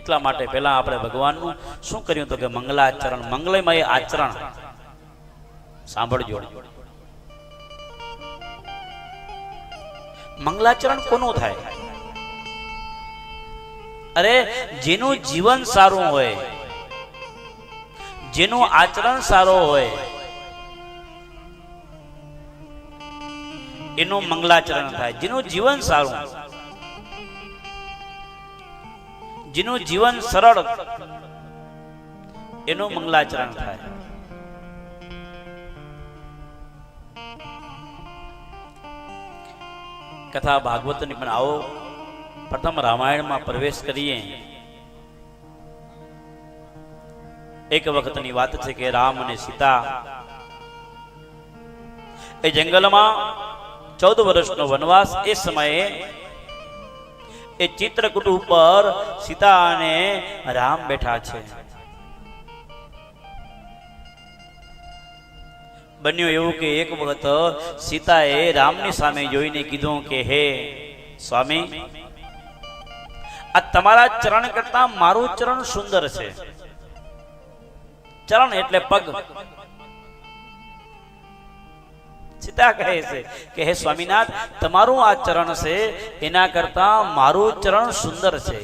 એટલા માટે પહેલા આપણે ભગવાનનું શું કર્યું તો કે મંગલાચરણ, મંગલમય આચરણ. સાંભળજો. મંગલાચરણ કોનું થાય? અરે, જેનું જીવન સારું હોય, જેનું આચરણ સારું હોય, એનું મંગલાચરણ થાય. જેનું જીવન સારું. જેનું જીવન સરળ એનું મંગલાચરણ થાય કથા ભાગવતની પણ આવો પ્રથમ રામાયણમાં પ્રવેશ કરીએ એક વખતની વાત છે કે રામ અને સીતા એ જંગલમાં ચૌદ વર્ષનો વનવાસ એ સમયે એ ચિત્રકૂટ ઉપર સીતા અને રામ બેઠા છે. બન્યું એવું કે એક વખત સીતાએ રામની સામે જોઈને કીધું કે, હે સ્વામી, આ તમારા ચરણ કરતા મારું ચરણ સુંદર છે. ચરણ એટલે પગ. સીતા કહે છે કે હે સ્વામીનાથ, તમારું આ ચરણ છે, એના કરતા મારું ચરણ સુંદર છે.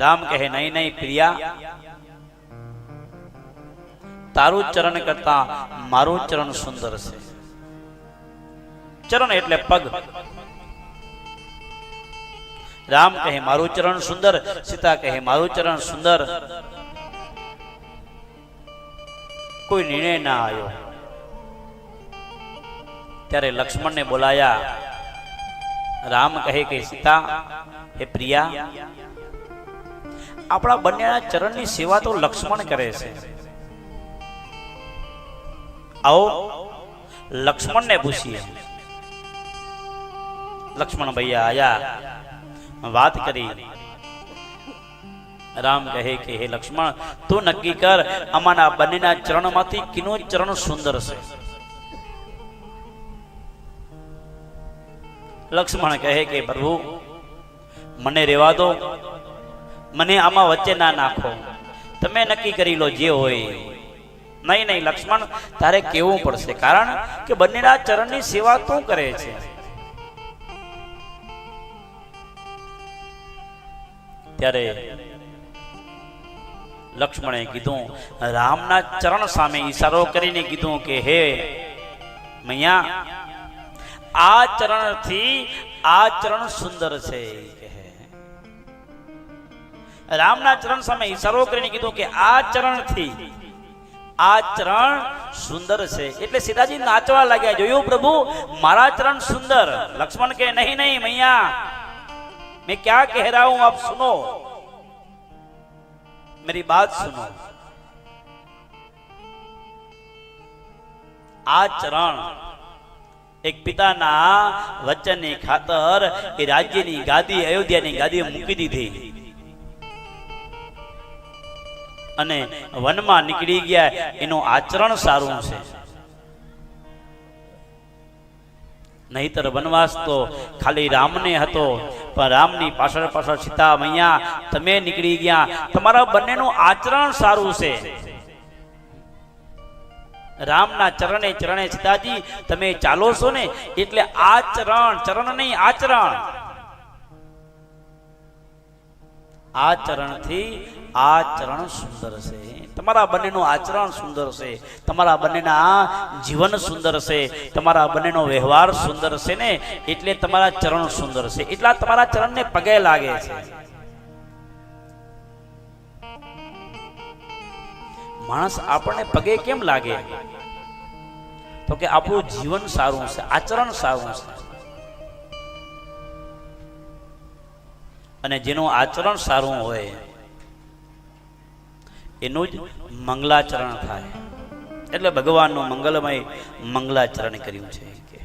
રામ કહે, નહીં નહીં, પ્રિયા. તારું ચરણ કરતા મારું ચરણ સુંદર છે. ચરણ એટલે પગ. રામ કહે, મારું ચરણ સુંદર. સીતા કહે, મારું ચરણ સુંદર. કોઈ નિર્ણય ના આવ્યો ત્યારે લક્ષ્મણને બોલાયા, રામ કહે કે, સીતા, હે પ્રિયા, આપણા બંનેના ચરણની સેવા તો લક્ષ્મણ કરે છે. આવો, લક્ષ્મણને પૂછીએ. લક્ષ્મણ ભૈયા આયા, વાત કરી રામ કહે કે, હે લક્ષ્મણ, તું નક્કી કર અમારા બંનેના ચરણમાંથી કિનો ચરણ સુંદર છે. લક્ષ્મણ કહે કે, પ્રભુ, મને રેવા દો. મને આમાં વચ્ચે ના નાખો. તમે નક્કી કરી લો જે હોય. નહીં નહીં, લક્ષ્મણ, તારે કેવું પડશે? કારણ કે બંનેના ચરણની સેવા તું કરે છે. ત્યારે લક્ષ્મણે કીધું, રામના ચરણ સામે ઈશારો કરીને કીધું કે, હે મૈયા, આ ચરણથી આ ચરણ સુંદર છે. રામના ચરણ સામે ઈશારો કરીને કીધું કે, આ ચરણથી આ ચરણ સુંદર છે. એટલે સીતાજી નાચવા લાગ્યા, જોયું પ્રભુ, મારા ચરણ સુંદર. લક્ષ્મણ કે, નહીં નહીં મૈયા, મેં ક્યાં કહેરા આપ સુનો. मेरी बात सुनो આ ચરણ એક પિતાના વચનની ખાતર એ રાજ્યની ગાદી અયોધ્યાની ગાદી મૂકી દીધી અને વનમાં નીકળી ગયા એનું આચરણ સારું છે નહીતર વનવાસ તો ખાલી રામને હતો. પણ રામની પાછળ પાછળ સીતા મૈયા, તમે નીકળી ગયા. તમારા બંનેનું આચરણ સારું છે. રામના ચરણે ચરણે સીતાજી, તમે ચાલો છો ને? એટલે આચરણ, ચરણ નહીં, આચરણ. આચરણથી આચરણ સુંદર છે. તમારા બંનેનું આચરણ સુંદર છે. તમારા બંનેના જીવન સુંદર છે. તમારા બંનેનો વ્યવહાર સુંદર છે ને? એટલે તમારા ચરણ સુંદર છે. એટલા તમારા ચરણને પગે લાગે છે. માણસ આપણને પગે કેમ લાગે? તો કે આપણું જીવન સારું છે, આચરણ સારું છે. અને જેનું આચરણ સારું હોય, એનું જ મંગલાચરણ થાય. એટલે ભગવાનનું મંગલમય મંગલાચરણ કર્યું છે. કે